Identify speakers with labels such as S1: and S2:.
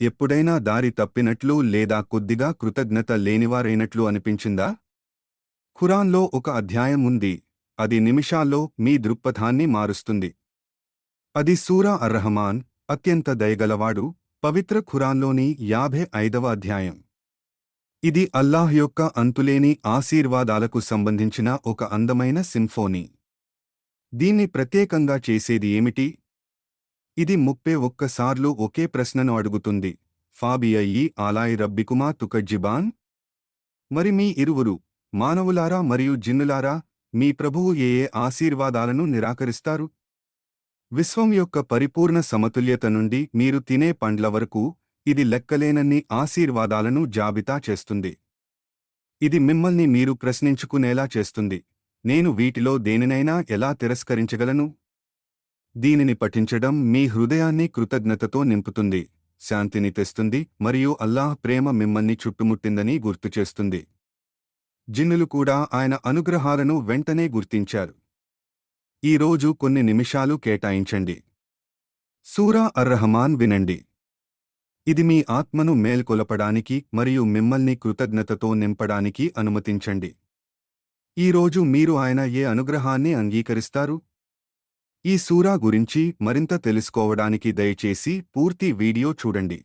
S1: ఎప్పుడైనా దారి తప్పినట్లు లేదా కొద్దిగా కృతజ్ఞత లేనివారైనట్లు అనిపించిందా? ఖురాన్లో ఒక అధ్యాయం ఉంది. అది నిమిషాల్లో మీ దృక్పథాన్ని మారుస్తుంది. అది సూరా అర్రహమాన్ అత్యంత దయగలవాడు పవిత్ర ఖురాన్లోని యాభై ఐదవ అధ్యాయం. ఇది అల్లాహ్ యొక్క అంతులేని ఆశీర్వాదాలకు సంబంధించిన ఒక అందమైన సింఫోనీ. దీన్ని ప్రత్యేకంగా చేసేది ఏమిటి? ఇది ముప్పై ఒక్కసార్లు ఒకే ప్రశ్నను అడుగుతుంది. ఫాబియయి ఆలాయి రబ్బికుమా తుకజ్జిబాన్? మరి మీ ఇరువురు మానవులారా మరియు జిన్నులారా మీ ప్రభువు ఏ ఏ ఆశీర్వాదాలను నిరాకరిస్తారు? విశ్వం యొక్క పరిపూర్ణ సమతుల్యత నుండి మీరు తినే పండ్ల వరకు ఇది లెక్కలేనన్ని ఆశీర్వాదాలను జాబితా చేస్తుంది. ఇది మిమ్మల్ని మీరు ప్రశ్నించుకునేలా చేస్తుంది. నేను వీటిలో దేనినైనా ఎలా తిరస్కరించగలను? దీనిని పఠించడం మీ హృదయాన్ని కృతజ్ఞతతో నింపుతుంది శాంతిని తెస్తుంది మరియు అల్లాహ్ ప్రేమ మిమ్మల్ని చుట్టుముట్టిందని గుర్తుచేస్తుంది జిన్నులు కూడా ఆయన అనుగ్రహాలను వెంటనే గుర్తించారు. ఈ రోజు కొన్ని నిమిషాలు కేటాయించండి. సూరా అర్రహమాన్ వినండి. ఇది మీ ఆత్మను మేల్కొలపడానికి మరియు మిమ్మల్ని కృతజ్ఞతతో నింపడానికి అనుమతించండి. ఈ రోజు మీరు ఆయన ఏ అనుగ్రహాన్ని అంగీకరిస్తారు? ఈ సూరా గురించి మరింత తెలుసుకోవడానికి దయచేసి పూర్తి వీడియో చూడండి.